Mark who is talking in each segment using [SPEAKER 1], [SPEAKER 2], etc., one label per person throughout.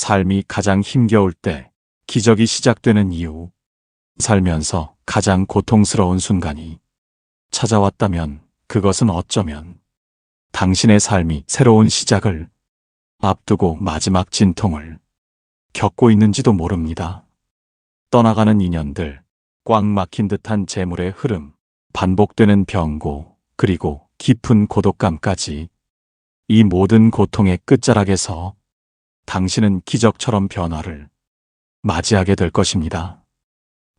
[SPEAKER 1] 삶이 가장 힘겨울 때 기적이 시작되는 이유. 살면서 가장 고통스러운 순간이 찾아왔다면 그것은 어쩌면 당신의 삶이 새로운 시작을 앞두고 마지막 진통을 겪고 있는지도 모릅니다. 떠나가는 인연들, 꽉 막힌 듯한 재물의 흐름, 반복되는 병고, 그리고 깊은 고독감까지 이 모든 고통의 끝자락에서 당신은 기적처럼 변화를 맞이하게 될 것입니다.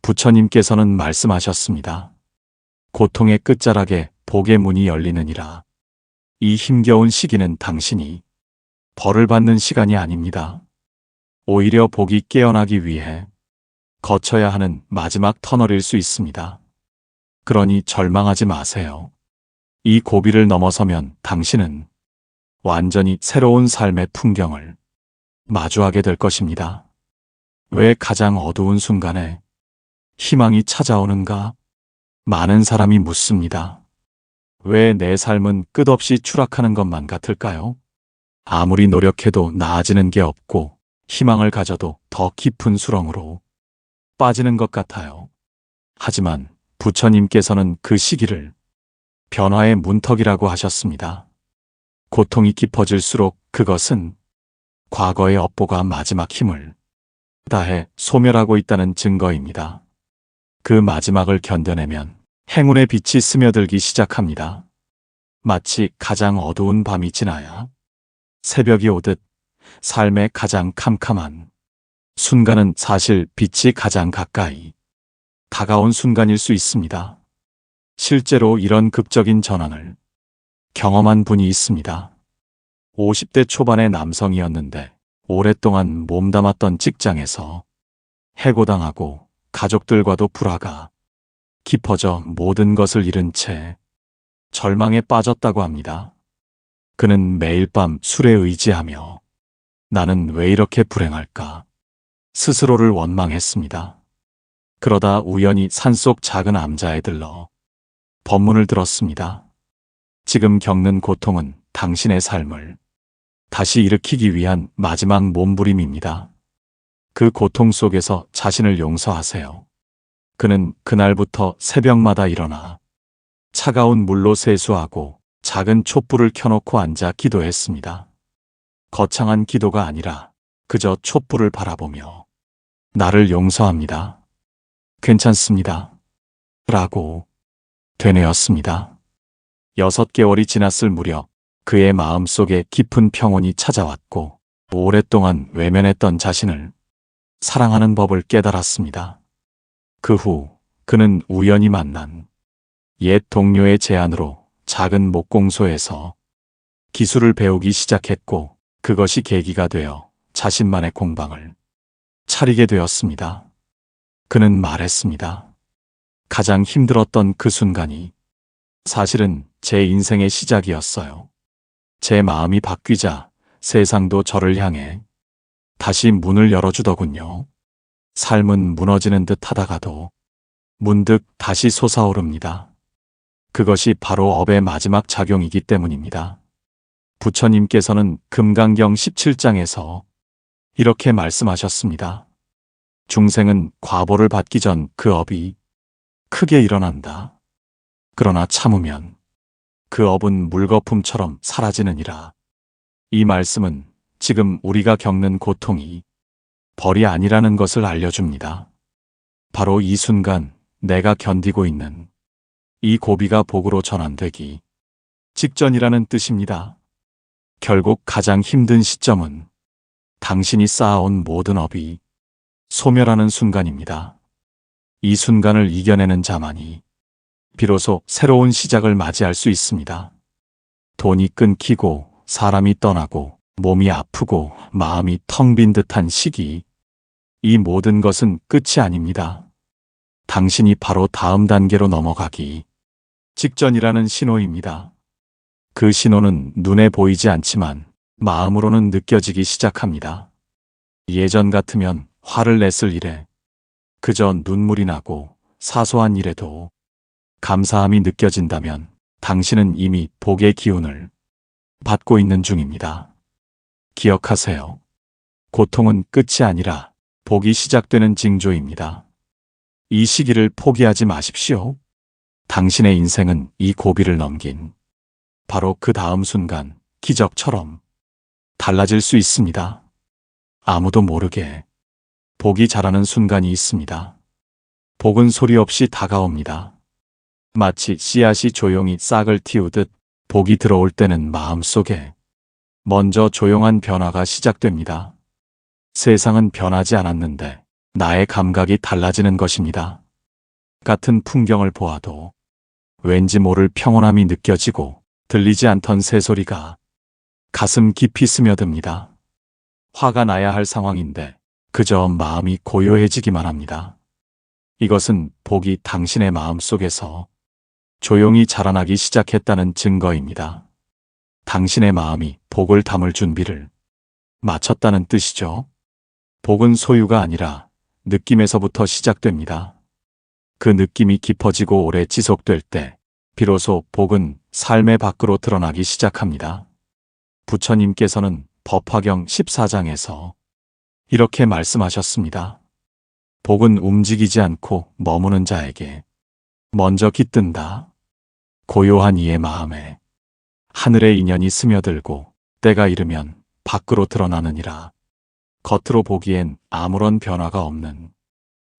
[SPEAKER 1] 부처님께서는 말씀하셨습니다. 고통의 끝자락에 복의 문이 열리느니라. 이 힘겨운 시기는 당신이 벌을 받는 시간이 아닙니다. 오히려 복이 깨어나기 위해 거쳐야 하는 마지막 터널일 수 있습니다. 그러니 절망하지 마세요. 이 고비를 넘어서면 당신은 완전히 새로운 삶의 풍경을 마주하게 될 것입니다. 왜 가장 어두운 순간에 희망이 찾아오는가? 많은 사람이 묻습니다. 왜 내 삶은 끝없이 추락하는 것만 같을까요? 아무리 노력해도 나아지는 게 없고 희망을 가져도 더 깊은 수렁으로 빠지는 것 같아요. 하지만 부처님께서는 그 시기를 변화의 문턱이라고 하셨습니다. 고통이 깊어질수록 그것은 과거의 업보가 마지막 힘을 다해 소멸하고 있다는 증거입니다. 그 마지막을 견뎌내면 행운의 빛이 스며들기 시작합니다. 마치 가장 어두운 밤이 지나야 새벽이 오듯 삶의 가장 캄캄한 순간은 사실 빛이 가장 가까이 다가온 순간일 수 있습니다. 실제로 이런 극적인 전환을 경험한 분이 있습니다. 50대 초반의 남성이었는데 오랫동안 몸담았던 직장에서 해고당하고 가족들과도 불화가 깊어져 모든 것을 잃은 채 절망에 빠졌다고 합니다. 그는 매일 밤 술에 의지하며 나는 왜 이렇게 불행할까 스스로를 원망했습니다. 그러다 우연히 산속 작은 암자에 들러 법문을 들었습니다. 지금 겪는 고통은 당신의 삶을 다시 일으키기 위한 마지막 몸부림입니다. 그 고통 속에서 자신을 용서하세요. 그는 그날부터 새벽마다 일어나 차가운 물로 세수하고 작은 촛불을 켜놓고 앉아 기도했습니다. 거창한 기도가 아니라 그저 촛불을 바라보며 나를 용서합니다. 괜찮습니다. 라고 되뇌었습니다. 여섯 개월이 지났을 무렵 그의 마음속에 깊은 평온이 찾아왔고 오랫동안 외면했던 자신을 사랑하는 법을 깨달았습니다. 그 후 그는 우연히 만난 옛 동료의 제안으로 작은 목공소에서 기술을 배우기 시작했고 그것이 계기가 되어 자신만의 공방을 차리게 되었습니다. 그는 말했습니다. 가장 힘들었던 그 순간이 사실은 제 인생의 시작이었어요. 제 마음이 바뀌자 세상도 저를 향해 다시 문을 열어주더군요. 삶은 무너지는 듯 하다가도 문득 다시 솟아오릅니다. 그것이 바로 업의 마지막 작용이기 때문입니다. 부처님께서는 금강경 17장에서 이렇게 말씀하셨습니다. 중생은 과보를 받기 전 그 업이 크게 일어난다. 그러나 참으면 그 업은 물거품처럼 사라지느니라. 이 말씀은 지금 우리가 겪는 고통이 벌이 아니라는 것을 알려줍니다. 바로 이 순간 내가 견디고 있는 이 고비가 복으로 전환되기 직전이라는 뜻입니다. 결국 가장 힘든 시점은 당신이 쌓아온 모든 업이 소멸하는 순간입니다. 이 순간을 이겨내는 자만이 비로소 새로운 시작을 맞이할 수 있습니다. 돈이 끊기고 사람이 떠나고 몸이 아프고 마음이 텅 빈 듯한 시기. 이 모든 것은 끝이 아닙니다. 당신이 바로 다음 단계로 넘어가기 직전이라는 신호입니다. 그 신호는 눈에 보이지 않지만 마음으로는 느껴지기 시작합니다. 예전 같으면 화를 냈을 일에 그저 눈물이 나고 사소한 일에도 감사함이 느껴진다면 당신은 이미 복의 기운을 받고 있는 중입니다. 기억하세요. 고통은 끝이 아니라 복이 시작되는 징조입니다. 이 시기를 포기하지 마십시오. 당신의 인생은 이 고비를 넘긴 바로 그 다음 순간 기적처럼 달라질 수 있습니다. 아무도 모르게 복이 자라는 순간이 있습니다. 복은 소리 없이 다가옵니다. 마치 씨앗이 조용히 싹을 틔우듯 복이 들어올 때는 마음속에 먼저 조용한 변화가 시작됩니다. 세상은 변하지 않았는데 나의 감각이 달라지는 것입니다. 같은 풍경을 보아도 왠지 모를 평온함이 느껴지고 들리지 않던 새소리가 가슴 깊이 스며듭니다. 화가 나야 할 상황인데 그저 마음이 고요해지기만 합니다. 이것은 복이 당신의 마음 속에서 조용히 자라나기 시작했다는 증거입니다. 당신의 마음이 복을 담을 준비를 마쳤다는 뜻이죠. 복은 소유가 아니라 느낌에서부터 시작됩니다. 그 느낌이 깊어지고 오래 지속될 때 비로소 복은 삶의 밖으로 드러나기 시작합니다. 부처님께서는 법화경 14장에서 이렇게 말씀하셨습니다. 복은 움직이지 않고 머무는 자에게 먼저 깃든다. 고요한 이의 마음에 하늘의 인연이 스며들고 때가 이르면 밖으로 드러나느니라. 겉으로 보기엔 아무런 변화가 없는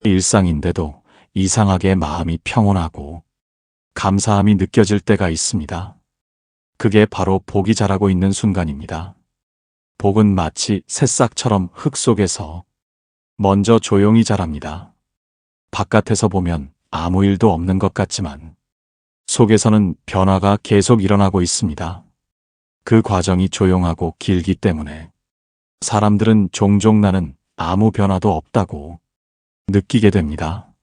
[SPEAKER 1] 일상인데도 이상하게 마음이 평온하고 감사함이 느껴질 때가 있습니다. 그게 바로 복이 자라고 있는 순간입니다. 복은 마치 새싹처럼 흙 속에서 먼저 조용히 자랍니다. 바깥에서 보면 아무 일도 없는 것 같지만 속에서는 변화가 계속 일어나고 있습니다. 그 과정이 조용하고 길기 때문에 사람들은 종종 나는 아무 변화도 없다고 느끼게 됩니다.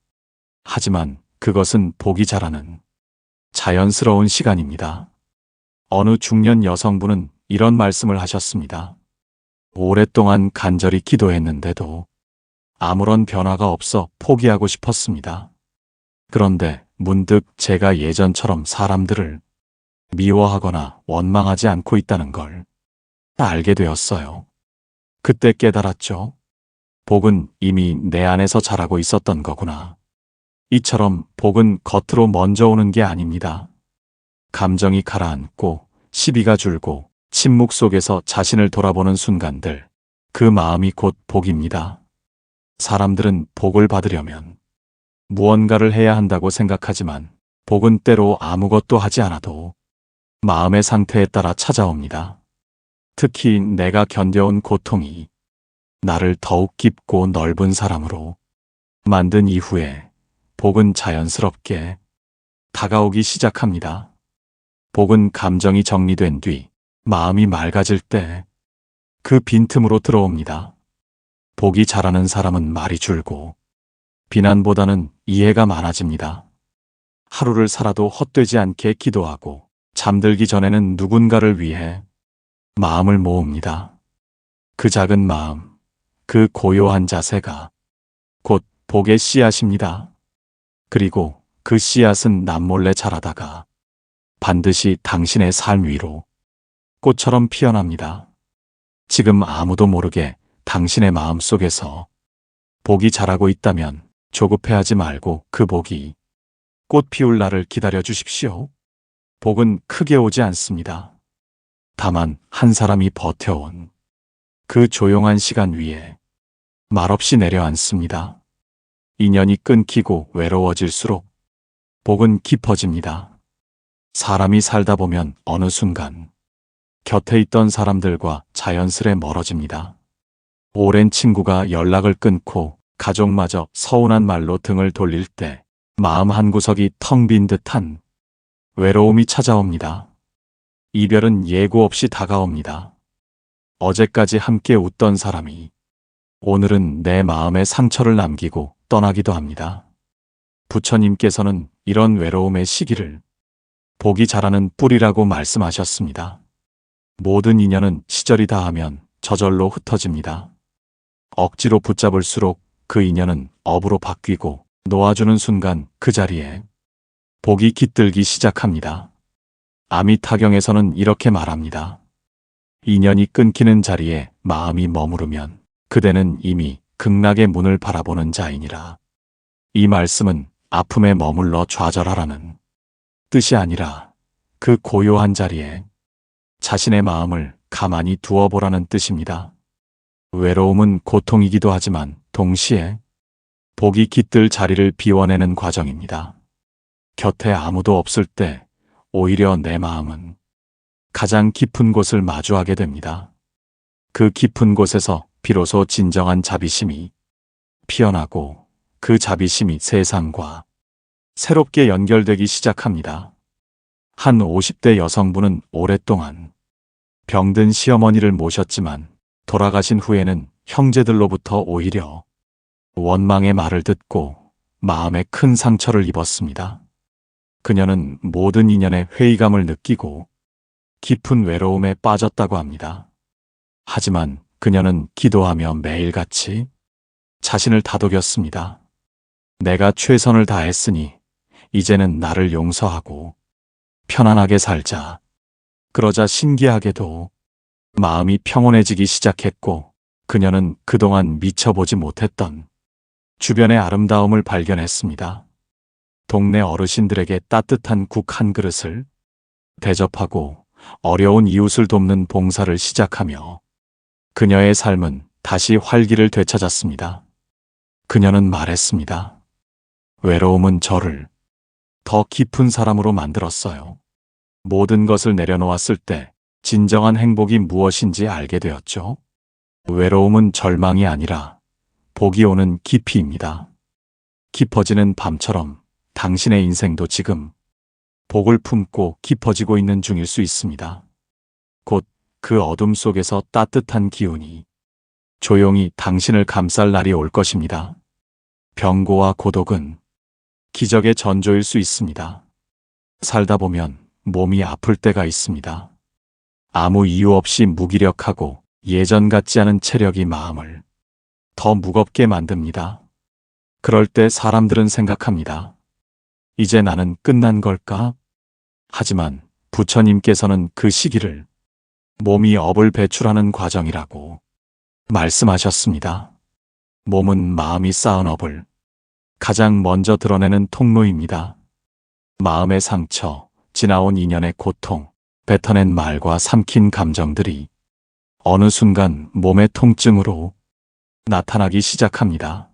[SPEAKER 1] 하지만 그것은 복이 자라는 자연스러운 시간입니다. 어느 중년 여성분은 이런 말씀을 하셨습니다. 오랫동안 간절히 기도했는데도 아무런 변화가 없어 포기하고 싶었습니다. 그런데 문득 제가 예전처럼 사람들을 미워하거나 원망하지 않고 있다는 걸 알게 되었어요. 그때 깨달았죠. 복은 이미 내 안에서 자라고 있었던 거구나. 이처럼 복은 겉으로 먼저 오는 게 아닙니다. 감정이 가라앉고 시비가 줄고 침묵 속에서 자신을 돌아보는 순간들, 그 마음이 곧 복입니다. 사람들은 복을 받으려면 무언가를 해야 한다고 생각하지만 복은 때로 아무것도 하지 않아도 마음의 상태에 따라 찾아옵니다. 특히 내가 견뎌온 고통이 나를 더욱 깊고 넓은 사람으로 만든 이후에 복은 자연스럽게 다가오기 시작합니다. 복은 감정이 정리된 뒤 마음이 맑아질 때 그 빈틈으로 들어옵니다. 복이 자라는 사람은 말이 줄고 비난보다는 이해가 많아집니다. 하루를 살아도 헛되지 않게 기도하고 잠들기 전에는 누군가를 위해 마음을 모읍니다. 그 작은 마음, 그 고요한 자세가 곧 복의 씨앗입니다. 그리고 그 씨앗은 남몰래 자라다가 반드시 당신의 삶 위로 꽃처럼 피어납니다. 지금 아무도 모르게 당신의 마음 속에서 복이 자라고 있다면 조급해하지 말고 그 복이 꽃 피울 날을 기다려 주십시오. 복은 크게 오지 않습니다. 다만 한 사람이 버텨온 그 조용한 시간 위에 말없이 내려앉습니다. 인연이 끊기고 외로워질수록 복은 깊어집니다. 사람이 살다 보면 어느 순간 곁에 있던 사람들과 자연스레 멀어집니다. 오랜 친구가 연락을 끊고 가족마저 서운한 말로 등을 돌릴 때 마음 한구석이 텅 빈 듯한 외로움이 찾아옵니다. 이별은 예고 없이 다가옵니다. 어제까지 함께 웃던 사람이 오늘은 내 마음에 상처를 남기고 떠나기도 합니다. 부처님께서는 이런 외로움의 시기를 복이 자라는 뿌리라고 말씀하셨습니다. 모든 인연은 시절이 다하면 저절로 흩어집니다. 억지로 붙잡을수록 그 인연은 업으로 바뀌고 놓아주는 순간 그 자리에 복이 깃들기 시작합니다. 아미타경에서는 이렇게 말합니다. 인연이 끊기는 자리에 마음이 머무르면 그대는 이미 극락의 문을 바라보는 자이니라. 이 말씀은 아픔에 머물러 좌절하라는 뜻이 아니라 그 고요한 자리에 자신의 마음을 가만히 두어보라는 뜻입니다. 외로움은 고통이기도 하지만 동시에 복이 깃들 자리를 비워내는 과정입니다. 곁에 아무도 없을 때 오히려 내 마음은 가장 깊은 곳을 마주하게 됩니다. 그 깊은 곳에서 비로소 진정한 자비심이 피어나고 그 자비심이 세상과 새롭게 연결되기 시작합니다. 한 50대 여성분은 오랫동안 병든 시어머니를 모셨지만 돌아가신 후에는 형제들로부터 오히려 원망의 말을 듣고 마음에 큰 상처를 입었습니다. 그녀는 모든 인연에 회의감을 느끼고 깊은 외로움에 빠졌다고 합니다. 하지만 그녀는 기도하며 매일같이 자신을 다독였습니다. 내가 최선을 다했으니 이제는 나를 용서하고 편안하게 살자. 그러자 신기하게도 마음이 평온해지기 시작했고 그녀는 그동안 미쳐보지 못했던 주변의 아름다움을 발견했습니다. 동네 어르신들에게 따뜻한 국 한 그릇을 대접하고 어려운 이웃을 돕는 봉사를 시작하며 그녀의 삶은 다시 활기를 되찾았습니다. 그녀는 말했습니다. 외로움은 저를 더 깊은 사람으로 만들었어요. 모든 것을 내려놓았을 때 진정한 행복이 무엇인지 알게 되었죠. 외로움은 절망이 아니라 복이 오는 깊이입니다. 깊어지는 밤처럼 당신의 인생도 지금 복을 품고 깊어지고 있는 중일 수 있습니다. 곧 그 어둠 속에서 따뜻한 기운이 조용히 당신을 감쌀 날이 올 것입니다. 병고와 고독은 기적의 전조일 수 있습니다. 살다 보면 몸이 아플 때가 있습니다. 아무 이유 없이 무기력하고 예전 같지 않은 체력이 마음을 더 무겁게 만듭니다. 그럴 때 사람들은 생각합니다. 이제 나는 끝난 걸까? 하지만 부처님께서는 그 시기를 몸이 업을 배출하는 과정이라고 말씀하셨습니다. 몸은 마음이 쌓은 업을 가장 먼저 드러내는 통로입니다. 마음의 상처, 지나온 인연의 고통, 뱉어낸 말과 삼킨 감정들이 어느 순간 몸의 통증으로 나타나기 시작합니다.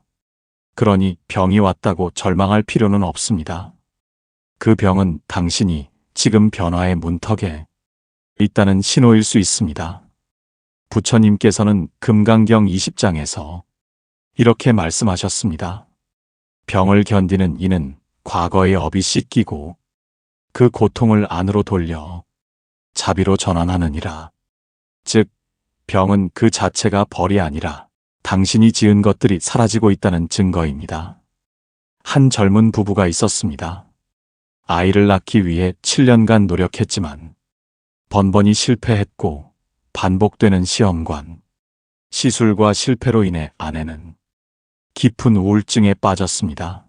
[SPEAKER 1] 그러니 병이 왔다고 절망할 필요는 없습니다. 그 병은 당신이 지금 변화의 문턱에 있다는 신호일 수 있습니다. 부처님께서는 금강경 20장에서 이렇게 말씀하셨습니다. 병을 견디는 이는 과거의 업이 씻기고 그 고통을 안으로 돌려 자비로 전환하느니라. 즉, 병은 그 자체가 벌이 아니라 당신이 지은 것들이 사라지고 있다는 증거입니다. 한 젊은 부부가 있었습니다. 아이를 낳기 위해 7년간 노력했지만 번번이 실패했고 반복되는 시험관, 시술과 실패로 인해 아내는 깊은 우울증에 빠졌습니다.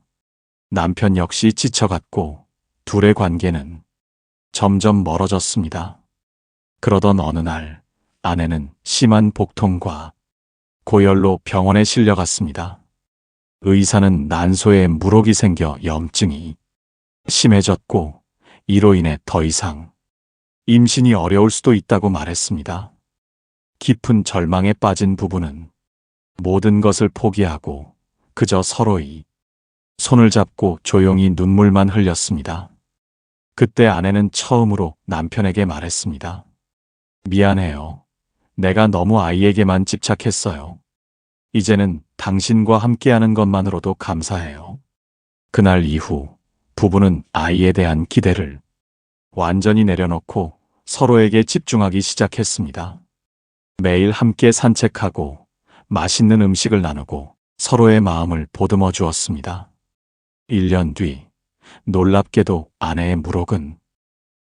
[SPEAKER 1] 남편 역시 지쳐갔고 둘의 관계는 점점 멀어졌습니다. 그러던 어느 날 아내는 심한 복통과 고열로 병원에 실려갔습니다. 의사는 난소에 물혹이 생겨 염증이 심해졌고 이로 인해 더 이상 임신이 어려울 수도 있다고 말했습니다. 깊은 절망에 빠진 부부는 모든 것을 포기하고 그저 서로의 손을 잡고 조용히 눈물만 흘렸습니다. 그때 아내는 처음으로 남편에게 말했습니다. 미안해요. 내가 너무 아이에게만 집착했어요. 이제는 당신과 함께하는 것만으로도 감사해요. 그날 이후 부부는 아이에 대한 기대를 완전히 내려놓고 서로에게 집중하기 시작했습니다. 매일 함께 산책하고 맛있는 음식을 나누고 서로의 마음을 보듬어 주었습니다. 1년 뒤, 놀랍게도 아내의 물혹은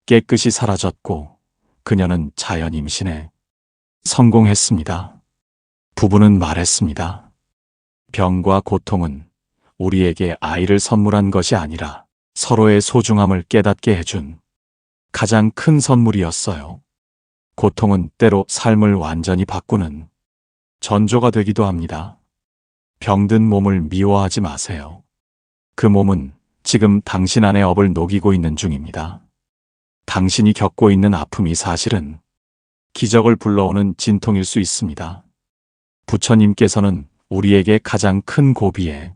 [SPEAKER 1] 깨끗이 사라졌고 그녀는 자연 임신에 성공했습니다. 부부는 말했습니다. 병과 고통은 우리에게 아이를 선물한 것이 아니라 서로의 소중함을 깨닫게 해준 가장 큰 선물이었어요. 고통은 때로 삶을 완전히 바꾸는 전조가 되기도 합니다. 병든 몸을 미워하지 마세요. 그 몸은 지금 당신 안의 업을 녹이고 있는 중입니다. 당신이 겪고 있는 아픔이 사실은 기적을 불러오는 진통일 수 있습니다. 부처님께서는 우리에게 가장 큰 고비에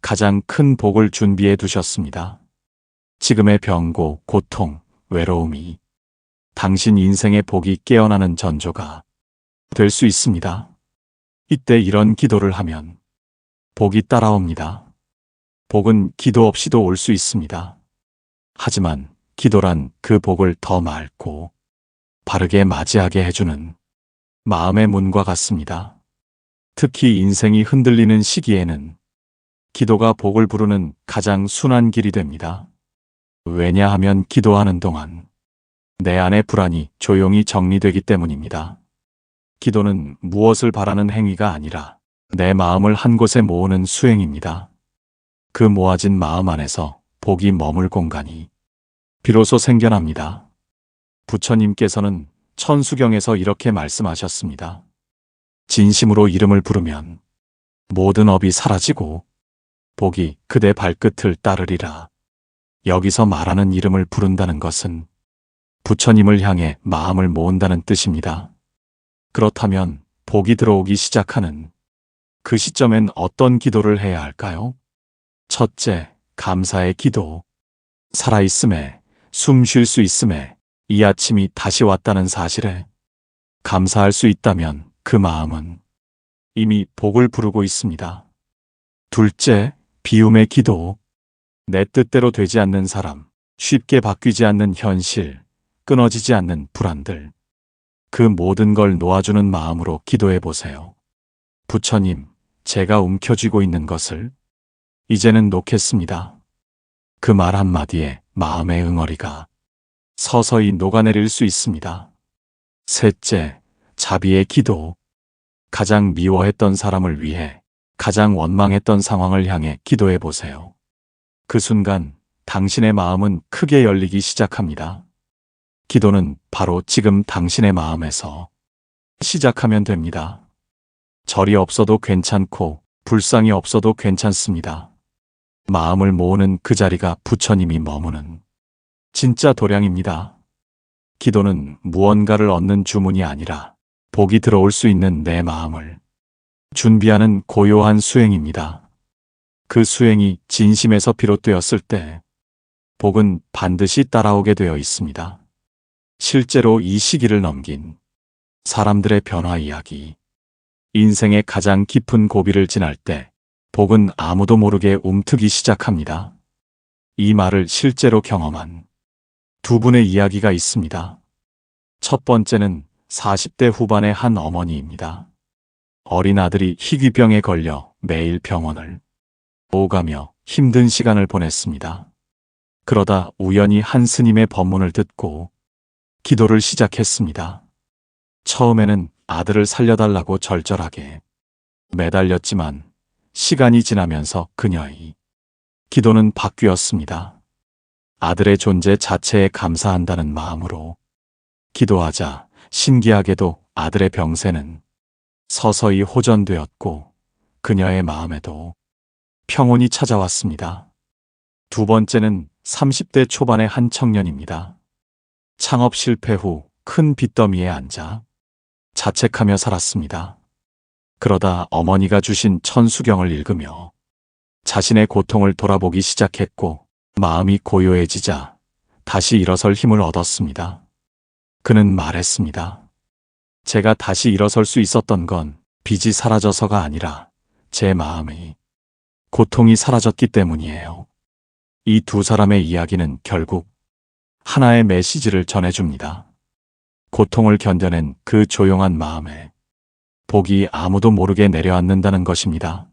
[SPEAKER 1] 가장 큰 복을 준비해 두셨습니다. 지금의 병고, 고통, 외로움이 당신 인생의 복이 깨어나는 전조가 될 수 있습니다. 이때 이런 기도를 하면 복이 따라옵니다. 복은 기도 없이도 올 수 있습니다. 하지만 기도란 그 복을 더 맑고 바르게 맞이하게 해주는 마음의 문과 같습니다. 특히 인생이 흔들리는 시기에는 기도가 복을 부르는 가장 순한 길이 됩니다. 왜냐하면 기도하는 동안 내 안의 불안이 조용히 정리되기 때문입니다. 기도는 무엇을 바라는 행위가 아니라 내 마음을 한 곳에 모으는 수행입니다. 그 모아진 마음 안에서 복이 머물 공간이 비로소 생겨납니다. 부처님께서는 천수경에서 이렇게 말씀하셨습니다. 진심으로 이름을 부르면 모든 업이 사라지고 복이 그대 발끝을 따르리라. 여기서 말하는 이름을 부른다는 것은 부처님을 향해 마음을 모은다는 뜻입니다. 그렇다면 복이 들어오기 시작하는 그 시점엔 어떤 기도를 해야 할까요? 첫째, 감사의 기도. 살아있음에, 숨 쉴 수 있음에, 이 아침이 다시 왔다는 사실에 감사할 수 있다면 그 마음은 이미 복을 부르고 있습니다. 둘째, 비움의 기도. 내 뜻대로 되지 않는 사람, 쉽게 바뀌지 않는 현실, 끊어지지 않는 불안들. 그 모든 걸 놓아주는 마음으로 기도해 보세요. 부처님, 제가 움켜쥐고 있는 것을 이제는 놓겠습니다. 그 말 한마디에 마음의 응어리가 서서히 녹아내릴 수 있습니다. 셋째, 자비의 기도. 가장 미워했던 사람을 위해 가장 원망했던 상황을 향해 기도해 보세요. 그 순간 당신의 마음은 크게 열리기 시작합니다. 기도는 바로 지금 당신의 마음에서 시작하면 됩니다. 절이 없어도 괜찮고 불상이 없어도 괜찮습니다. 마음을 모으는 그 자리가 부처님이 머무는 진짜 도량입니다. 기도는 무언가를 얻는 주문이 아니라 복이 들어올 수 있는 내 마음을 준비하는 고요한 수행입니다. 그 수행이 진심에서 비롯되었을 때 복은 반드시 따라오게 되어 있습니다. 실제로 이 시기를 넘긴 사람들의 변화 이야기, 인생의 가장 깊은 고비를 지날 때 복은 아무도 모르게 움트기 시작합니다. 이 말을 실제로 경험한 두 분의 이야기가 있습니다. 첫 번째는 40대 후반의 한 어머니입니다. 어린 아들이 희귀병에 걸려 매일 병원을 오가며 힘든 시간을 보냈습니다. 그러다 우연히 한 스님의 법문을 듣고 기도를 시작했습니다. 처음에는 아들을 살려달라고 절절하게 매달렸지만 시간이 지나면서 그녀의 기도는 바뀌었습니다. 아들의 존재 자체에 감사한다는 마음으로 기도하자 신기하게도 아들의 병세는 서서히 호전되었고 그녀의 마음에도 평온이 찾아왔습니다. 두 번째는 30대 초반의 한 청년입니다. 창업 실패 후 큰 빚더미에 앉아 자책하며 살았습니다. 그러다 어머니가 주신 천수경을 읽으며 자신의 고통을 돌아보기 시작했고 마음이 고요해지자 다시 일어설 힘을 얻었습니다. 그는 말했습니다. 제가 다시 일어설 수 있었던 건 빚이 사라져서가 아니라 제 마음의 고통이 사라졌기 때문이에요. 이 두 사람의 이야기는 결국 하나의 메시지를 전해줍니다. 고통을 견뎌낸 그 조용한 마음에 복이 아무도 모르게 내려앉는다는 것입니다.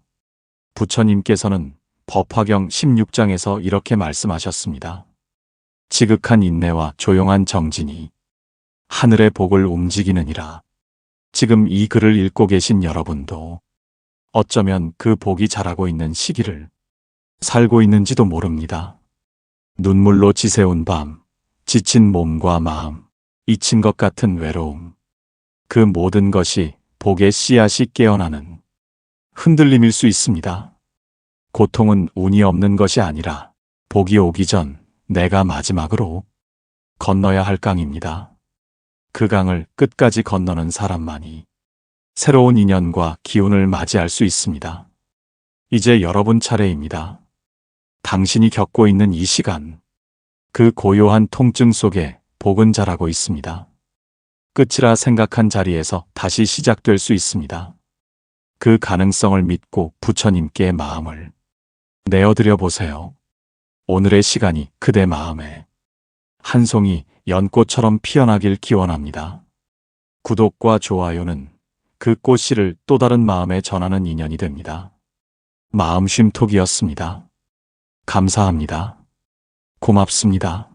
[SPEAKER 1] 부처님께서는 법화경 16장에서 이렇게 말씀하셨습니다. 지극한 인내와 조용한 정진이 하늘의 복을 움직이느니라. 지금 이 글을 읽고 계신 여러분도 어쩌면 그 복이 자라고 있는 시기를 살고 있는지도 모릅니다. 눈물로 지새운 밤, 지친 몸과 마음, 잊힌 것 같은 외로움. 그 모든 것이 복의 씨앗이 깨어나는 흔들림일 수 있습니다. 고통은 운이 없는 것이 아니라 복이 오기 전 내가 마지막으로 건너야 할 강입니다. 그 강을 끝까지 건너는 사람만이 새로운 인연과 기운을 맞이할 수 있습니다. 이제 여러분 차례입니다. 당신이 겪고 있는 이 시간, 그 고요한 통증 속에 복은 자라고 있습니다. 끝이라 생각한 자리에서 다시 시작될 수 있습니다. 그 가능성을 믿고 부처님께 마음을 내어드려 보세요. 오늘의 시간이 그대 마음에 한 송이 연꽃처럼 피어나길 기원합니다. 구독과 좋아요는 그 꽃씨를 또 다른 마음에 전하는 인연이 됩니다. 마음 쉼 톡이었습니다. 감사합니다. 고맙습니다.